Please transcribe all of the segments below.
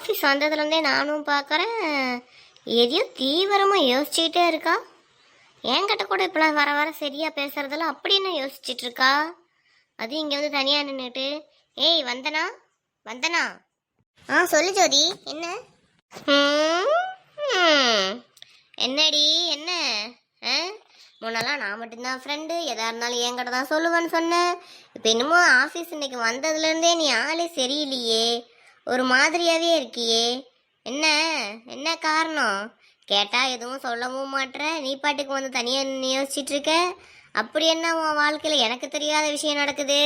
Office வந்ததுலேருந்தே நானும் பார்க்குறேன் எதையோ தீவிரமாக யோசிச்சுக்கிட்டே இருக்கா? என்கிட்ட கூட இப்போலாம் வர வர சரியாக பேசுகிறதெல்லாம் அப்படி என்ன யோசிச்சுட்டு இருக்கா? அது இங்கே வந்து தனியாக நின்றுட்டு ஏய் வந்தனா? வந்தனா? ஆ சொல்லு ஜோதி என்ன? ம், என்னடி என்ன? ஆ? முன்னெல்லாம் நான் மட்டும்தான் ஃப்ரெண்டு எதா இருந்தாலும் என்கிட்ட தான் சொல்லுவேன்னு சொன்னேன். இப்போ என்னமோ ஆஃபீஸ் இன்னைக்கு வந்ததுலேருந்தே நீ ஆளே சரியில்லையே. ஒரு மாதிரியாவே இருக்கியே. என்ன? என்ன காரணம்? கேட்டால் எதுவும் சொல்லவும் மாட்ற. நீ பாட்டுக்கு வந்து தனியாக யோசிச்சிட்டு இருக்க அப்படி என்ன உன் வாழ்க்கையில் எனக்கு தெரியாத விஷயம் நடக்குது?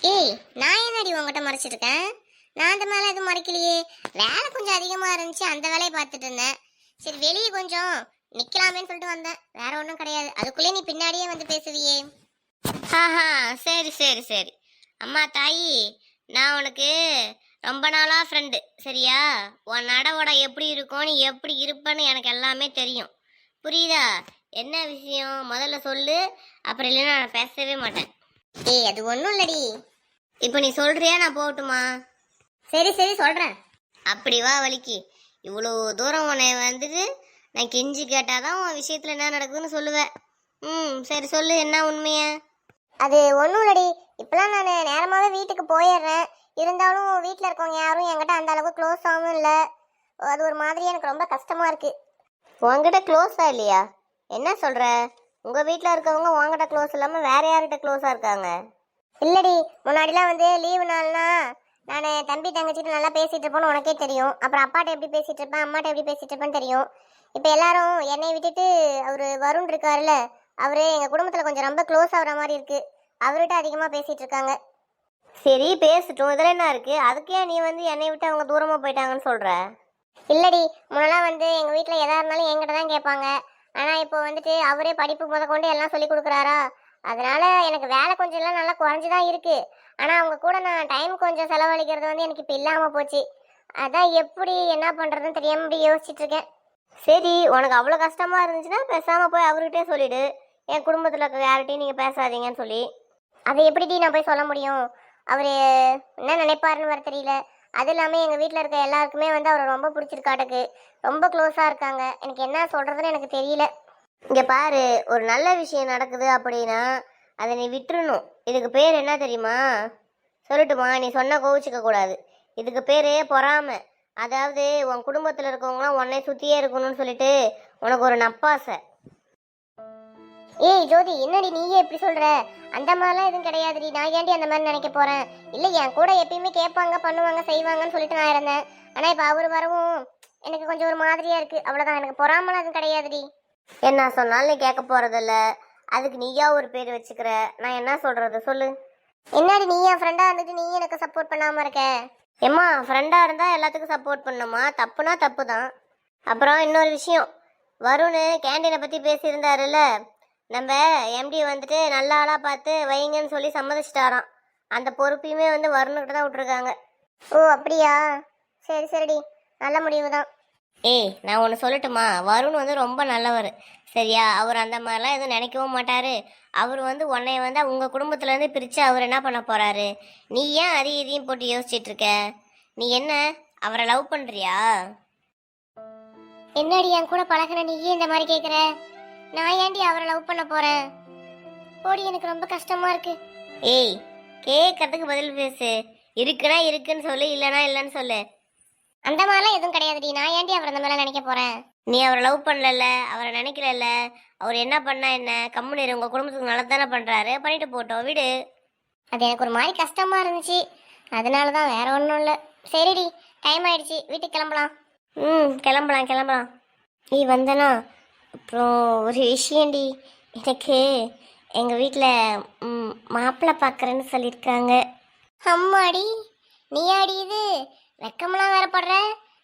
ஏய் நான் என்னடி உங்ககிட்ட மறைச்சிருக்கேன்? நான் அந்த மேலே எதுவும் மறைக்கலையே. வேலை கொஞ்சம் அதிகமாக இருந்துச்சு அந்த வேலையை பார்த்துட்டு இருந்தேன். சரி வெளியே கொஞ்சம் நிக்கலாமேன்னு சொல்லிட்டு வந்தேன். வேற ஒன்றும் கிடையாது. அதுக்குள்ளே நீ பின்னாடியே வந்து பேசுவியே. ஆஹா சரி சரி சரி. அம்மா தாயி நான் உனக்கு ரொம்ப நாளா ஃப்ரெண்டு சரியா? உன் நடவோட எப்படி இருக்கும் நீ எப்படி இருப்பேன்னு எனக்கு எல்லாமே தெரியும். புரியுதா? என்ன விஷயம்? முதல்ல சொல்லு அப்புறம் இல்லைன்னா நான் பேசவே மாட்டேன். ஏய் அது ஒன்றும் இல்லடி. இப்போ நீ சொல்றியா நான் போகட்டுமா? சரி சரி சொல்கிறேன் அப்படி வா வலிக்கு. இவ்வளோ தூரம் உன்னை வந்துட்டு நான் கெஞ்சி கேட்டாதான் உன் விஷயத்தில் என்ன நடக்குதுன்னு சொல்லுவேன். ம் சரி சொல்லு என்ன உண்மையை? அது ஒன்றும் இல்லடி. இப்போலாம் நான் நேரமாகவே வீட்டுக்கு போயிடுறேன். இருந்தாலும் வீட்டில் இருக்கவங்க யாரும் என்கிட்ட அந்த அளவுக்கு க்ளோஸ் ஆகவும் இல்லை. அது ஒரு மாதிரி எனக்கு ரொம்ப கஷ்டமாக இருக்குது உங்ககிட்ட க்ளோஸா இல்லையா? என்ன சொல்கிற உங்கள் வீட்டில் இருக்கவங்க உங்ககிட்ட க்ளோஸ் இல்லாமல் வேற யார்கிட்ட க்ளோஸாக இருக்காங்க? இல்லடி முன்னாடிலாம் வந்து லீவு நாள்னா நான் தம்பி தங்கச்சிட்டு நல்லா பேசிகிட்டு இருப்பேன்னு உனக்கே தெரியும். அப்புறம் அப்பாட்ட எப்படி பேசிகிட்டு இருப்பேன் அம்மாட்ட எப்படி பேசிகிட்டு இருப்பேன்னு தெரியும். இப்போ எல்லாரும் என்னை விட்டுட்டு அவர் வருண் இருக்காருல்ல அவரு எங்கள் குடும்பத்தில் கொஞ்சம் ரொம்ப க்ளோஸ் ஆகிற மாதிரி இருக்குது அவர்கிட்ட அதிகமாக பேசிகிட்டு இருக்காங்க. சரி பேசட்டும். இதில் என்ன இருக்கு? அதுக்கே நீ வந்து என்னை விட்டு அவங்க தூரமாக போயிட்டாங்கன்னு சொல்கிற இல்லடி முன்னெல்லாம் வந்து எங்கள் வீட்டில் எதா இருந்தாலும் என்கிட்ட தான் கேட்பாங்க. ஆனால் இப்போ வந்துட்டு அவரே படிப்பு முத கொண்டு எல்லாம் சொல்லி கொடுக்குறாரா? அதனால எனக்கு வேலை கொஞ்சம் எல்லாம் நல்லா குறைஞ்சி தான் இருக்கு. ஆனால் அவங்க கூட நான் டைம் கொஞ்சம் செலவழிக்கிறது வந்து எனக்கு இப்போ இல்லாமல் போச்சு. அதான் எப்படி என்ன பண்ணுறதுன்னு தெரியாமல் இப்படி யோசிச்சுட்டு இருக்கேன். சரி உனக்கு அவ்வளோ கஷ்டமா இருந்துச்சுன்னா பேசாமல் போய் அவர்கிட்டே சொல்லிடு. என் குடும்பத்தில் இருக்க யார்கிட்டையும் நீங்கள் பேசாதீங்கன்னு சொல்லி. அதை எப்படி நான் போய் சொல்ல முடியும்? அவர் என்ன நினைப்பாருன்னு வர தெரியல. அது இல்லாமல் எங்கள் வீட்டில் இருக்க எல்லாருக்குமே வந்து அவரை ரொம்ப பிடிச்சிருக்காட்டுக்கு ரொம்ப க்ளோஸாக இருக்காங்க. எனக்கு என்ன சொல்கிறதுன்னு எனக்கு தெரியல. இங்கே பாரு ஒரு நல்ல விஷயம் நடக்குது அப்படின்னா அதை நீ விட்டுறணும். இதுக்கு பேர் என்ன தெரியுமா? சொல்லட்டுமா? நீ சொன்ன கோவிச்சிக்க கூடாது. இதுக்கு பேர் பொறாமை. அதாவது உன் குடும்பத்தில் இருக்கவங்களாம் உன்னை சுற்றியே இருக்கணும்னு சொல்லிட்டு உனக்கு ஒரு நப்பாசை. ஏய் ஜோதி என்னடி நீயே இப்படி சொல்ற? அந்த மாதிரிலாம் எதுவும் கிடையாதுடி. நான் ஏன்டி அந்த மாதிரி நினைக்க போறேன்? இல்ல என் கூட எப்பயுமே கேட்பாங்க பண்ணுவாங்க செய்வாங்கன்னு சொல்லிட்டு நான் இருந்தேன். ஆனா இப்ப அவர் வரவும் எனக்கு கொஞ்சம் ஒரு மாதிரியா இருக்கு. அவ்வளவுதான். எனக்கு பொறாமலாம் எதுவும் கிடையாதுடி. என்ன சொன்னாலும் நீ கேட்க போறதில்ல. அதுக்கு நீயா ஒரு பேர் வச்சுக்கிற? நான் என்ன சொல்றது? சொல்லு. என்னடி நீ என் ஃப்ரெண்டா இருந்துட்டு நீ எனக்கு சப்போர்ட் பண்ணாம இருக்க? ஏம்மா ஃப்ரெண்டா இருந்தா எல்லாத்துக்கும் சப்போர்ட் பண்ணுமா தப்புனா தப்பு தான் அப்புறம் இன்னொரு விஷயம். வருண் கேண்டீனை பத்தி பேசியிருந்தாருல்ல? நம்ம எம்டி வந்துட்டு நல்ல ஆளா பார்த்து வைங்கன்னு சொல்லி சம்மதிச்சிட்டாராம். அந்த பொறுப்பையுமே வந்து வருணுக்கிட்ட தான் விட்டுருக்காங்க. ஓ அப்படியா? சரி சரிடி. நல்ல முடிவு தான் ஏய் நான் ஒன்று சொல்லட்டுமா? வருண் வந்து ரொம்ப நல்லவர். சரியா? அவர் அந்த மாதிரிலாம் எதுவும் நினைக்கவும் மாட்டாரு. அவர் வந்து உன்னைய வந்து உங்க குடும்பத்துலேருந்து பிரித்து அவர் என்ன பண்ண போறாரு? நீ ஏன் அதையும் இதையும் போட்டு யோசிச்சிட்டு இருக்க? நீ என்ன? அவரை லவ் பண்ணுறியா என்னடி என் கூட பழகின நீயே இந்த மாதிரி கேட்குற நான் ஏன்டி அவரை லவ் பண்ண போறேன்? போடி எனக்கு ரொம்ப கஷ்டமா இருக்கு. ஏய் கேட்கறதுக்கு பதில் பேசு. இருக்குன்னா இருக்குன்னு சொல்லு இல்லைன்னா இல்லைன்னு சொல்லு. அந்த மாதிரிலாம் எதுவும் கிடையாதுடி. நான் ஏன்டி அவர் அந்த மாதிரிலாம் நினைக்க போறேன்? நீ அவரை லவ் பண்ணல அவரை நினைக்கலல்ல. அவர் என்ன பண்ணா என்ன? கம்முனு இரு, உங்க குடும்பத்துக்கு நல்லதானே பண்றாரு. பண்ணிட்டு போட்டோம் விடு. அது எனக்கு ஒரு மாதிரி கஷ்டமா இருந்துச்சு. அதனால தான் வேற ஒன்றும் இல்லை. சரிடி டைம் ஆயிடுச்சு. வீட்டுக்கு கிளம்பலாம். ம் கிளம்பலாம் கிளம்பலாம். நீ வந்தனா? அப்புறம் ஒரு விஷயம்டி எனக்கு எங்கள் வீட்டில் மாப்பிள்ளை பார்க்குறேன்னு சொல்லியிருக்காங்க அம்மாடி நீ ஆடி இது? வெக்கமெல்லாம் வேற படுற?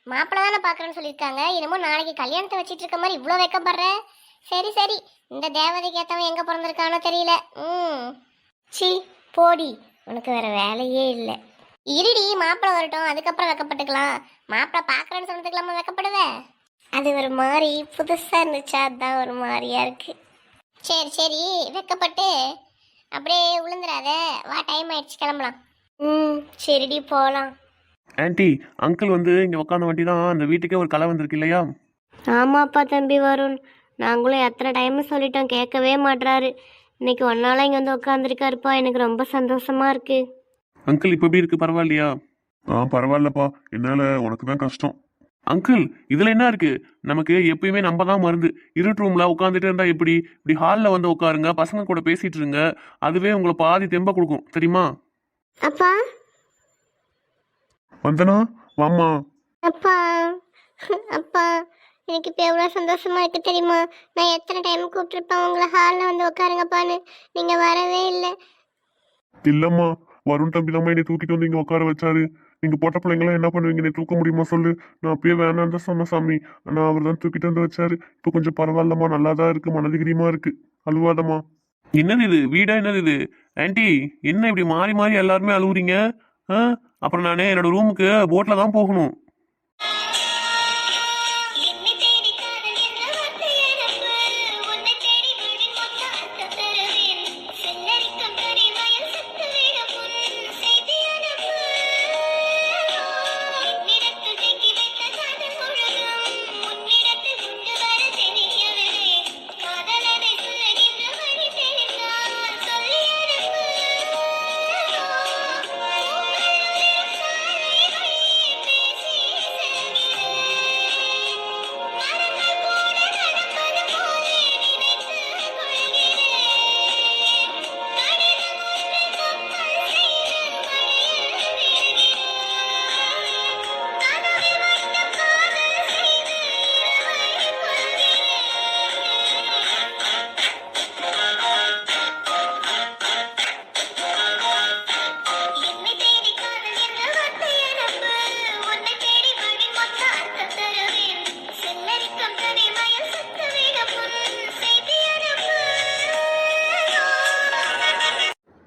மாப்பிள்ளை தானே பார்க்குறேன்னு சொல்லியிருக்காங்க என்னமோ நாளைக்கு கல்யாணத்தை வச்சிட்டு இருக்க மாதிரி இவ்வளோ வெக்கப்படுற? சரி சரி இந்த தேவதைக்கு ஏற்றவன் எங்கே பிறந்திருக்கானோ தெரியல. ம். சி போடி உனக்கு வேற வேலையே இல்லை. இருடி மாப்பிள்ளை வரட்டும் அதுக்கப்புறம் வெக்கப்பட்டுக்கலாம். மாப்பிள்ளை பார்க்குறேன்னு சொன்னதுக்கெல்லாமா வெக்கப்படுவ? அது ஒரு மாதிரி புதுசாக இருந்துச்சா? அதுதான் ஒரு மாதிரியா இருக்கு. சரி சரி வெக்கப்பட்டு அப்படியே விழுந்துடாத வா டைம் ஆயிடுச்சு கிளம்பலாம். ம் சரிடி போகலாம் ஆன்ட்டி அங்கிள் வந்து இங்கே உட்காந்த வண்டி தான் அந்த வீட்டுக்கே ஒரு கலை வந்திருக்கு இல்லையா? ஆமாப்பா தம்பி வருண். நாங்களும் எத்தனை டைம் சொல்லிட்டோம் கேட்கவே மாட்றாரு. இன்னைக்கு ஒன்னால இங்கே வந்து உட்காந்துருக்காருப்பா எனக்கு ரொம்ப சந்தோஷமா இருக்கு. அங்கிள் இப்போ எப்படி இருக்கு? பரவாயில்லையா? ஆ பரவாயில்லப்பா. என்னால உனக்கு தான் கஷ்டம். அங்கிள் இதுல என்ன இருக்கு? நமக்கு எப்பயுமே நம்ம தான் மருந்து. இருட்டு ரூம்ல உட்காந்துட்டு இருந்தா எப்படி? இப்படி ஹாலில் வந்து உட்காருங்க பசங்க கூட பேசிட்டு இருங்க. அதுவே உங்களை பாதி தெம்ப கொடுக்கும். தெரியுமா? அப்பா? வந்தனா? வாம்மா. அப்பா. அப்பா எனக்கு இப்போ எவ்வளோ சந்தோஷமா இருக்கு தெரியுமா? நான் எத்தனை டைம் கூப்பிட்டுருப்பேன்? உங்களை ஹாலில் வந்து உட்காருங்கப்பான்னு. நீங்கள் வரவே இல்லை. இல்லம்மா. வருண் தம்பி தான் என்னை தூக்கிட்டு வந்து இங்க உட்கார வச்சாரு. நீங்க போட்ட பிள்ளைங்களாம் என்ன பண்ணுவீங்க? நீ தூக்க முடியுமா சொல்லு. நான் அப்பயே வேணாம் தான் சொன்னேன் சாமி. ஆனா அவர் தான் தூக்கிட்டு வந்து வச்சாரு. இப்போ கொஞ்சம் பரவாயில்லம்மா நல்லா தான் இருக்கு மனதிகிரியமா இருக்கு. அழுவாதம்மா. என்னது இது? வீடா என்னது இது? ஆண்டி என்ன இப்படி மாறி மாறி எல்லாருமே அழுவுறீங்க? ஆ? அப்புறம் நான் என்னோட ரூமுக்கு போட்ல தான் போகணும்.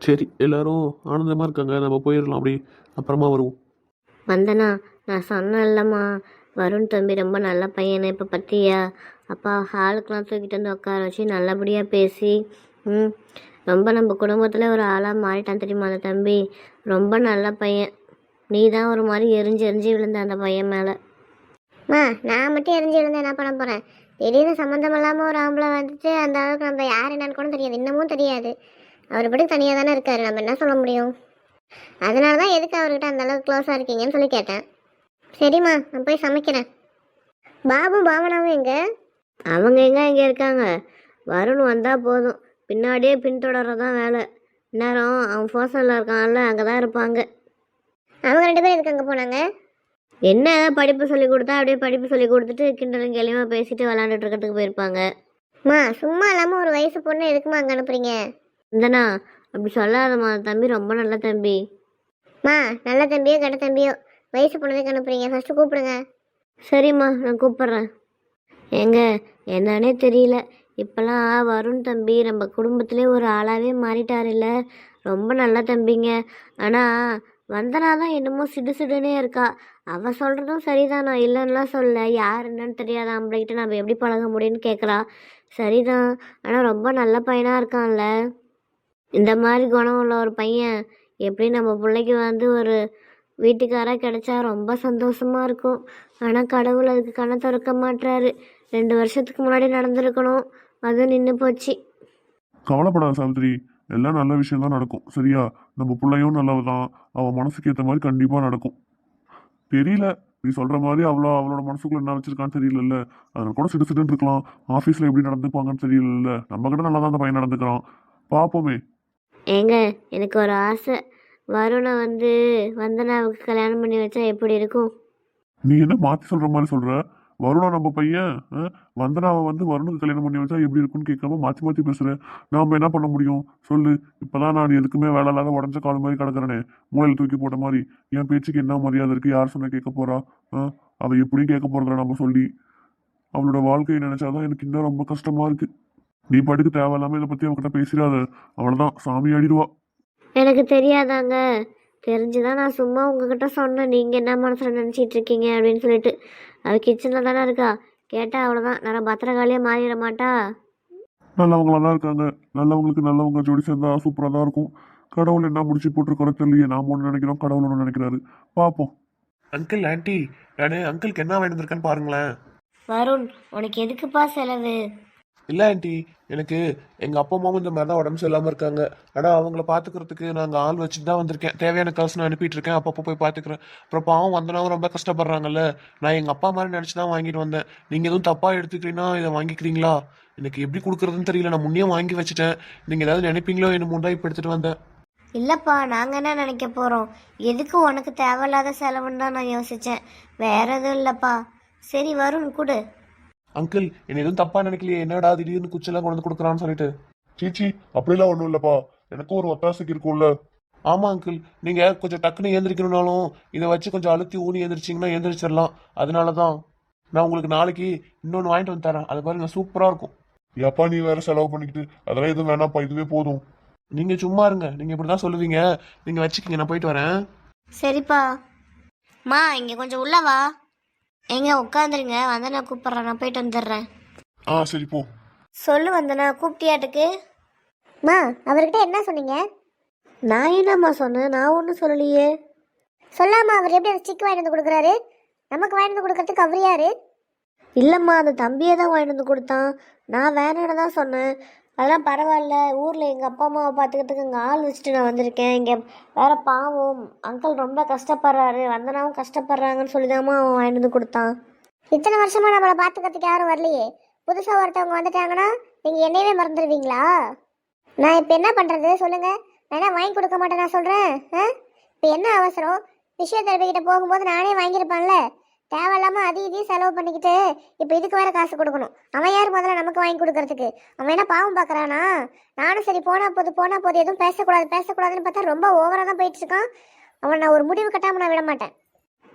சரி எல்லாரும் ஆனந்தமா இருக்காங்க. நம்ம போயிடலாம். அப்படி அப்புறமா வருவோம். வந்தனா நான் சொன்னேன்லம்மா வருண் தம்பி ரொம்ப நல்ல பையனை இப்போ பற்றியா அப்பா ஹாலுக்கெலாம் தூக்கிட்டு வந்து உட்கார வச்சு நல்லபடியாக பேசி ம் ரொம்ப நம்ம குடும்பத்தில் ஒரு ஆளாக மாறிட்டான் தெரியுமா அந்த தம்பி? ரொம்ப நல்ல பையன். நீ தான் ஒரு மாதிரி எரிஞ்சு எரிஞ்சு விழுந்த அந்த பையன் மேலே. அம்மா நான் மட்டும் எரிஞ்சு விழுந்து என்ன பண்ண போகிறேன் திடீர்னு சம்மந்தம் இல்லாமல் ஒரு ஆம்பளை வந்துட்டு அந்த அளவுக்கு நம்ம யார் என்னன்னு கூட தெரியாது. இன்னமும் தெரியாது. அவர் படி தனியாக தானே இருக்காரு நம்ம என்ன சொல்ல முடியும்? அதனால தான் எதுக்கு அவர்கிட்ட அந்த அளவுக்கு க்ளோஸாக இருக்கீங்கன்னு சொல்லி கேட்டேன். சரிம்மா நான் போய் சமைக்கிறேன். பாபு பாவனாவும் எங்க? அவங்க எங்க இங்கே இருக்காங்க. வருண் வந்தால் போதும். பின்னாடியே பின்தொடர்றதான் வேலை. நேரம் அவன் ஃபோசனில் இருக்கான்ல அங்கே தான் இருப்பாங்க. அவங்க ரெண்டு பேரும் எதுக்கு அங்கே போனாங்க? என்ன படிப்பு சொல்லி கொடுத்தா அப்படியே படிப்பு சொல்லி கொடுத்துட்டு கிண்டலும் கேலியுமா பேசிட்டு விளாண்டுட்டு இருக்கிறதுக்கு போயிருப்பாங்க. மா சும்மா இல்லாமல் ஒரு வயசு பொண்ணு எதுக்குமா அங்கே அனுப்புறீங்க? இந்தனா அப்படி சொல்லாதம்மா தம்பி ரொம்ப நல்ல தம்பி. மா நல்ல தம்பியோ கெட்ட தம்பியோ வயசு பொண்ணுக்கு அனுப்புறீங்க. ஃபஸ்ட்டு கூப்பிடுங்க. சரிம்மா நான் கூப்பிட்றேன். ஏங்க என்னன்னே தெரியல. இப்போல்லாம் வருண் தம்பி நம்ம குடும்பத்திலே ஒரு ஆளாகவே மாறிட்டாருல்ல. ரொம்ப நல்ல தம்பிங்க. ஆனால் வந்தனா தான் என்னமோ சிடு சிடுனே இருக்கா. அவள் சொல்கிறதும் சரிதான்? நான் இல்லைன்னுலாம் சொல்ல. யார் என்னன்னு தெரியாத ஆம்பளைகிட்ட நம்ம எப்படி பழக முடியும்னு கேட்குறா சரிதான். ஆனால் ரொம்ப நல்ல பையனாக இருக்கான்ல. இந்த மாதிரி குணம் உள்ள ஒரு பையன் எப்படி நம்ம பிள்ளைக்கு வந்து ஒரு வீட்டுக்காராக கிடைச்சா ரொம்ப சந்தோஷமாக இருக்கும். ஆனால் கடவுள் அதுக்கு கண்ணை திறக்க மாட்றாரு. ரெண்டு வருஷத்துக்கு முன்னாடி நடந்திருக்கணும். அது நின்று போச்சு. கவலைப்படாத சாவித்ரி. எல்லாம் நல்ல விஷயம் தான் நடக்கும். சரியா? நம்ம பிள்ளையும் நல்லவதான். அவன் மனசுக்கு ஏற்ற மாதிரி கண்டிப்பாக நடக்கும். தெரியல. நீ சொல்கிற மாதிரி அவ்வளோ அவளோட மனசுக்குள்ள என்ன வச்சிருக்கான்னு தெரியலல்ல. அதில் கூட சிட்டு சிட்டுன்னு இருக்கலாம். ஆஃபீஸில் எப்படி நடந்துப்பாங்கன்னு தெரியலல்ல. நம்ம கிட்ட நல்லா தான் அந்த பையன் நடந்துக்கிறான். பார்ப்போமே ஏங்க எனக்கு ஒரு ஆசை. வருணை வந்து வந்தனாவுக்கு கல்யாணம் பண்ணி வச்சா எப்படி இருக்கும்? நீ என்ன மாத்தி சொல்ற மாதிரி சொல்ற? வருணா நம்ம பையன் ஆ? வந்தனாவை வந்து வருணுக்கு கல்யாணம் பண்ணி வச்சா எப்படி இருக்கும்னு கேட்காம மாற்றி மாற்றி பேசுகிறேன் நாம் என்ன பண்ண முடியும்? சொல்லு. இப்போதான் நான் எதுக்குமே வேலை இல்லாத உடஞ்ச கால் மாதிரி கிடக்குறேனே. மூளையில் தூக்கி போட்ட மாதிரி. என் பேச்சுக்கு என்ன மரியாதை இருக்குது யார் சொன்ன கேட்க போறா? ஆ? எப்படியும் கேட்க போறதில்ல நம்ம சொல்லி. அவளோட வாழ்க்கையை நினைச்சாதான் எனக்கு இன்னும் ரொம்ப கஷ்டமா இருக்குது நீ பாட்டுக்கு தேவையில்லாம இதை பத்தி அவகிட்ட பேசிடாத. அவளதான் சாமி அடிடுவா எனக்கு தெரியாதாங்க. தெரிஞ்சுதான் நான் சும்மா உங்ககிட்ட சொன்னேன். நீங்கள் என்ன மனசில் நினச்சிட்டு இருக்கீங்க அப்படின்னு சொல்லிட்டு. அவ கிச்சனில் தானே இருக்கா. கேட்டால் அவ்வளோதான் நான் பத்திரகாளியாக மாறிட மாட்டா. நல்லவங்களா தான் இருக்காங்க. நல்லவங்களுக்கு நல்லவங்க ஜோடி சேர்ந்தா சூப்பரா தான் இருக்கும். கடவுள் என்ன முடிச்சு போட்டிருக்கிறோம் தெரியலையே. நாம ஒன்று நினைக்கிறோம் கடவுள் ஒன்று நினைக்கிறாரு. பார்ப்போம் அங்கிள் ஆன்ட்டி நான் அங்கிளுக்கு என்ன வாங்கிட்டு வந்திருக்கேன்னு பாருங்களேன். வருண் உனக்கு எதுக்குப்பா செலவு? இல்லை ஆண்டி எனக்கு எங்கள் அப்பா அம்மாவும் இந்த மாதிரி தான் உடம்பு சரியில்லாமல் இருக்காங்க. ஆனால் அவங்கள பார்த்துக்கிறதுக்கு நாங்கள் ஆள் வச்சுட்டு தான் வந்திருக்கேன். தேவையான காசு நான் அனுப்பிட்டு இருக்கேன் அப்பப்போ போய் பார்த்துக்கிறேன் அப்புறம் பாவம் வந்தனாவும் ரொம்ப கஷ்டப்படுறாங்கல்ல. நான் எங்கள் அப்பா மாதிரி நினச்சி தான் வாங்கிட்டு வந்தேன். நீங்கள் எதுவும் தப்பாக எடுத்துக்கிறீங்கன்னா இதை வாங்கிக்கிறீங்களா? எனக்கு எப்படி கொடுக்குறதுன்னு தெரியல. நான் முன்னே வாங்கி வச்சுட்டேன். நீங்கள் ஏதாவது நினைப்பீங்களோ என்னமோ தான் இப்போ எடுத்துகிட்டு வந்தேன். இல்லைப்பா நாங்கள் என்ன நினைக்க போகிறோம் எதுக்கு உனக்கு தேவையில்லாத செலவுன்னு தான் நான் யோசித்தேன் வேற எதுவும் இல்லைப்பா. சரி வரும் கொடு. அங்கிள் என்ன எதுவும் தப்பாக நினைக்கலையே. என்னடா திடீர்னு குச்செல்லாம் கொண்டு வந்து கொடுக்குறான்னு சொல்லிட்டு. சீச்சி அப்படிலாம் ஒன்றும் இல்லைப்பா. எனக்கும் ஒரு ஒத்தாசைக்கு இருக்கும்ல. ஆமா அங்கிள். நீங்க கொஞ்சம் டக்குன்னு ஏந்திரிக்கணும்னாலும் இதை வச்சு கொஞ்சம் அழுத்தி ஊனி எந்திரிச்சிங்கன்னா எந்திரிச்சிடலாம் அதனால தான் நான் உங்களுக்கு நாளைக்கு இன்னொன்று வாங்கிட்டு வந்து தரேன். அது பாருங்க சூப்பரா இருக்கும். எப்பா நீ வேற செலவு பண்ணிக்கிட்டு. அதெல்லாம் எதுவும் வேணாம்ப்பா இதுவே போதும். நீங்க சும்மா இருங்க. நீங்க இப்படி தான் சொல்லுவீங்க. நீங்க வச்சுக்கிங்க நான் போயிட்டு வரேன். சரிப்பா. மா இங்கே கொஞ்சம் உள்ள வா. எங்க உட்காந்துருங்க. வந்தனா கூப்பிட்றேன். நான் போயிட்டு வந்துடுறேன். ஆ சரி போ. சொல்லு வந்தனா கூப்பிட்டியாட்டுக்கு. மா அவர்கிட்ட என்ன சொன்னீங்க? நான் என்னம்மா சொன்னேன்? நான் ஒன்றும் சொல்லலையே. சொல்லாமா அவர் எப்படி அந்த ஸ்டிக் வாங்கிட்டு வந்து கொடுக்குறாரு? நமக்கு வாங்கிட்டு வந்து கொடுக்கறதுக்கு அவர் யாரு? இல்லைம்மா அந்த தம்பியை தான் வாங்கிட்டு வந்து கொடுத்தான். நான் வேணான்னு தான் சொன்னேன். அதெல்லாம் பரவாயில்ல. ஊரில் எங்கள் அப்பா அம்மாவை பார்த்துக்கிறதுக்கு இங்கே ஆள் வச்சுட்டு நான் வந்திருக்கேன். இங்கே வேற பாவம். அங்கிள் ரொம்ப கஷ்டப்படுறாரு. வந்தனாவும் கஷ்டப்படுறாங்கன்னு சொல்லி அவன் வாங்கிட்டு வந்து கொடுத்தான். இத்தனை வருஷமா நம்மளை பார்த்துக்கிறதுக்கு யாரும் வரலையே. புதுசாக ஒருத்தவங்க வந்துட்டாங்கன்னா நீங்கள் என்னையவே மறந்துடுவீங்களா? நான் இப்போ என்ன பண்ணுறது சொல்லுங்கள் நான் வாங்கி கொடுக்க மாட்டேன் நான் சொல்கிறேன் ஆ? இப்போ என்ன அவசரம்? ஃபிசியோதெரபி கிட்ட போகும்போது நானே வாங்கியிருப்பேன்ல. தேவையில்லாமல் அதையும் இதையும் செலவு பண்ணிக்கிட்டு இப்போ இதுக்கு வேற காசு கொடுக்கணும். அவன் யார் முதல்ல நமக்கு வாங்கி கொடுக்கறதுக்கு? அவன் என்ன பாவம் பார்க்குறானா நானும் சரி போனா போது போனா போது எதுவும் பேசக்கூடாது பேசக்கூடாதுன்னு பார்த்தா ரொம்ப ஓவராக தான் போயிட்டு இருக்கான். அவன் நான் ஒரு முடிவு கட்டாமல் நான் விட மாட்டேன்.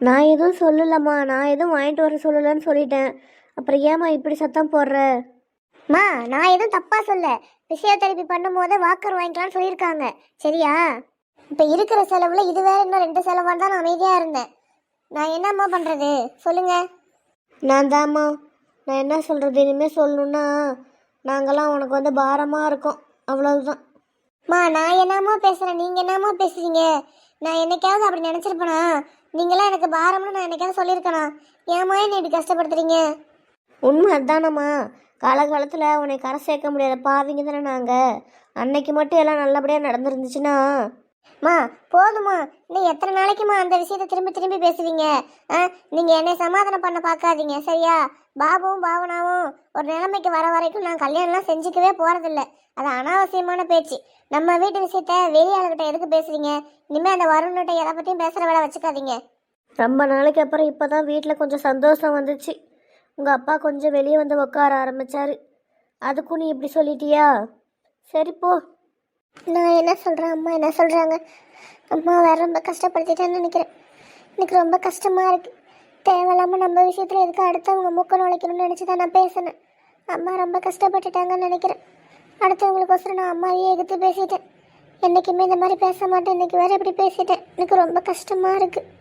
நான் எதுவும் சொல்லலம்மா. நான் எதுவும் வாங்கிட்டு வர சொல்லலன்னு சொல்லிட்டேன். அப்புறம் ஏமா இப்படி சத்தம் போடுற? மா நான் எதுவும் தப்பா சொல்ல. பிசியோதெரபி பண்ணும்போது வாக்கர் வாங்கிக்கலாம்னு சொல்லியிருக்காங்க. சரியா? இப்போ இருக்கிற செலவுல இது வேற இன்னும் ரெண்டு செலவாக தான் நான் அமைதியாக இருந்தேன். நான் என்னம்மா பண்ணுறது சொல்லுங்க. நான் தாம்மா. நான் என்ன சொல்கிறது இனிமேல் சொல்லணுன்னா நாங்களாம் உனக்கு வந்து பாரமாக இருக்கோம். அவ்வளவுதான். மா நான் என்னம்மா பேசுகிறேன் நீங்கள் என்னம்மா பேசுறீங்க? நான் என்னைக்காவது அப்படி நினச்சிருப்பேனா? நீங்களாம் எனக்கு பாரம்னு நான் என்னைக்காவது சொல்லியிருக்கேனா? ஏம்மா என்னை இப்படி கஷ்டப்படுத்துறீங்க? உண்மை அதானம்மா. காலகாலத்தில் உன்னை கரை சேர்க்க முடியாத பாவிங்க தானே நாங்கள் அன்னைக்கு மட்டும் எல்லாம் நல்லபடியாக நடந்துருந்துச்சுன்னா மா போதுமா இன்னும் எத்தனை நாளைக்குமா அந்த விஷயத்தை திரும்பி திரும்பி பேசுவீங்க? ஆ நீங்கள் என்னை சமாதானம் பண்ண பார்க்காதீங்க சரியா? பாபுவும் பாவனாவும் ஒரு நிலைமைக்கு வர வரைக்கும் நான் கல்யாணம்லாம் செஞ்சுக்கவே போகிறதில்ல அது அனாவசியமான பேச்சு. நம்ம வீட்டு விஷயத்த வெளியாளுகிட்ட எதுக்கு பேசுறீங்க? இனிமேல் அந்த வருண்கிட்ட எதை பற்றியும் பேசுகிற வேலை வச்சுக்காதீங்க. ரொம்ப நாளைக்கு அப்புறம் இப்போ தான் வீட்டில் கொஞ்சம் சந்தோஷம் வந்துச்சு. உங்கள் அப்பா கொஞ்சம் வெளியே வந்து உட்கார ஆரம்பித்தார் அதுக்கும் நீ இப்படி சொல்லிட்டியா? சரி போ. நான் என்ன சொல்கிறேன் அம்மா என்ன சொல்கிறாங்க அம்மா வேறு ரொம்ப கஷ்டப்படுத்திட்டேன்னு நினைக்கிறேன். எனக்கு ரொம்ப கஷ்டமாக இருக்குது தேவையில்லாமல் நம்ம விஷயத்தில் எதுக்கு அடுத்தவங்க மூக்க நுழைக்கணும்னு நினச்சி தான் நான் பேசினேன். அம்மா ரொம்ப கஷ்டப்பட்டுட்டாங்கன்னு நினைக்கிறேன். அடுத்தவங்களுக்கோசரம் நான் அம்மாவையே எதிர்த்து பேசிட்டேன். என்றைக்குமே இந்த மாதிரி பேச மாட்டேன். இன்றைக்கி வேறு இப்படி பேசிட்டேன். எனக்கு ரொம்ப கஷ்டமாக இருக்குது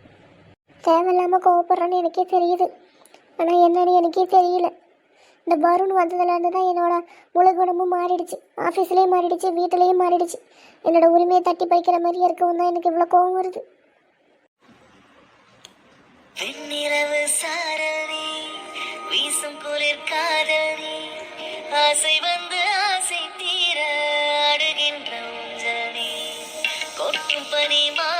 தேவையில்லாமல் கோவப்படுறேன்னு எனக்கே தெரியுது. ஆனால் என்னன்னு எனக்கே தெரியல. இந்த வருண் வந்ததுலேருந்து தான் என்னோட முழு குணமும் மாறிடுச்சு. ஆஃபீஸ்லேயும் மாறிடுச்சு வீட்டிலையும் மாறிடுச்சு. என்னோட உரிமையை தட்டி பறிக்கிற மாதிரி இருக்கவும் தான் எனக்கு இவ்வளோ கோவம் வருது. வெண்ணிரவு சாரணி வீசும் குளிர் காதலி ஆசை வந்து ஆசை தீர அடுகின்ற ஊஞ்சலி கொட்டும் பனி மா